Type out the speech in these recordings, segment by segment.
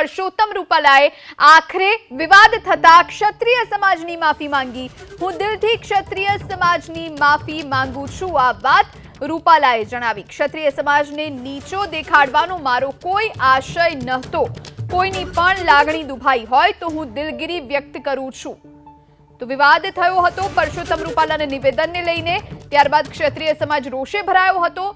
પરસોત્તમ રૂપાલાએ આખરે વિવાદ થતા ક્ષત્રિય સમાજની માફી માંગી. હું દિલથી ક્ષત્રિય સમાજની માફી માંગુ છું, આ વાત રૂપાલાએ જણાવી. ક્ષત્રિય સમાજને નીચો દેખાડવાનો મારો કોઈ આશય નહોતો. કોઈની પણ લાગણી દુભાઈ હોય તો હું દિલગીરી વ્યક્ત કરું છું. તો વિવાદ થયો હતો પરસોત્તમ રૂપાલાના નિવેદનને લઈને, ત્યારબાદ ક્ષત્રિય સમાજ રોષે ભરાયો હતો.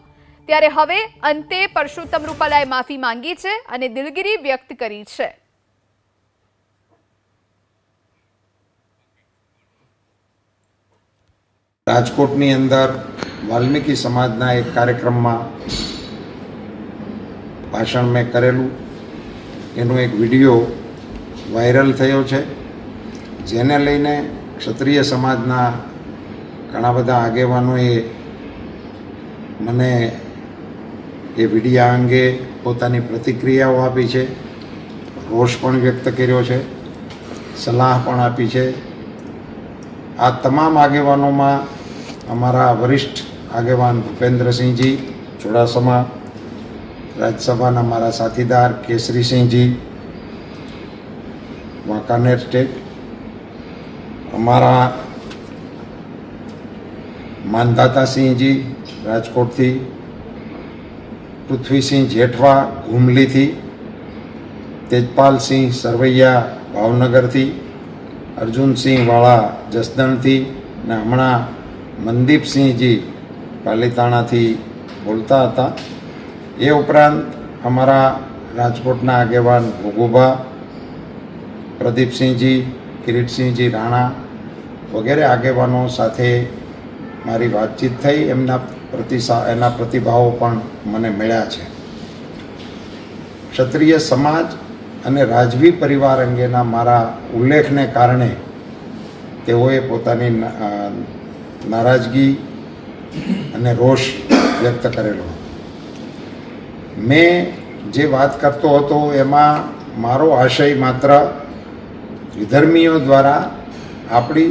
ત્યારે હવે અંતે પરસોત્તમ રૂપાલાએ માફી માંગી છે અને દિલગીરી વ્યક્ત કરી છે. રાજકોટની અંદર વાલ્મીકી સમાજના એક કાર્યક્રમમાં ભાષણ મેં કરેલું. એનો એક વીડિયો વાયરલ થયો છે. જેને લઈને ક્ષત્રિય સમાજના ઘણા બધા આગેવાનોએ મને એ મીડિયા અંગે પોતાની પ્રતિક્રિયાઓ આપી છે. રોષ પણ વ્યક્ત કર્યો છે. સલાહ પણ આપી છે. આ તમામ આગેવાનોમાં અમારા વરિષ્ઠ આગેવાન ભૂપેન્દ્રસિંહજી ચુડાસમા, રાજ્યસભાના મારા સાથીદાર કેસરીસિંહજી, વાંકાનેર સ્ટેટ, અમારા માનદાતાસિંહજી રાજકોટથી પૃથ્વીસિંહ જેઠવા ઘુમલીથી, તેજપાલસિંહ સરવૈયા ભાવનગરથી, અર્જુનસિંહ વાળા જસદણથી ને હમણાં મનદીપસિંહજી પાલીતાણાથી બોલતા હતા. એ ઉપરાંત અમારા રાજકોટના આગેવાન ભોગુભા, પ્રદીપસિંહજી, કિરીટસિંહજી રાણા વગેરે આગેવાનો સાથે મારી વાતચીત થઈ, એમના પ્રતિસા એના પ્રતિભાવો પણ મને મળ્યા છે. ક્ષત્રિય સમાજ અને રાજવી પરિવાર અંગેના મારા ઉલ્લેખને કારણે તેઓએ પોતાની નારાજગી અને રોષ વ્યક્ત કરેલો. મેં જે વાત કરતો હતો એમાં મારો આશય માત્ર વિધર્મીઓ દ્વારા આપણી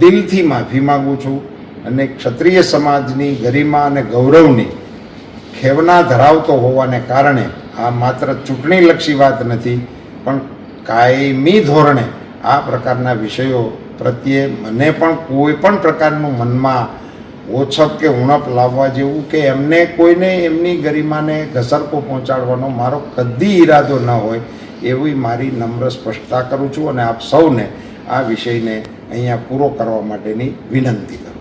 દિલથી માફી માગું છું અને ક્ષત્રિય સમાજની ગરિમા અને ગૌરવની ખેવના ધરાવતો હોવાને કારણે આ માત્ર ચૂંટણીલક્ષી વાત નથી, પણ કાયમી ધોરણે આ પ્રકારના વિષયો પ્રત્યે મને પણ કોઈ પણ પ્રકારનું મનમાં ઓછપ કે ઉણપ લાવવા જેવું કે એમને કોઈને એમની ગરિમાને ઘસરકો પહોંચાડવાનો મારો કદી ઈરાદો ન હોય, એવી મારી નમ્ર સ્પષ્ટતા કરું છું અને આપ સૌને આ વિષયને અહીંયા પૂરો કરવા માટેની વિનંતી કરું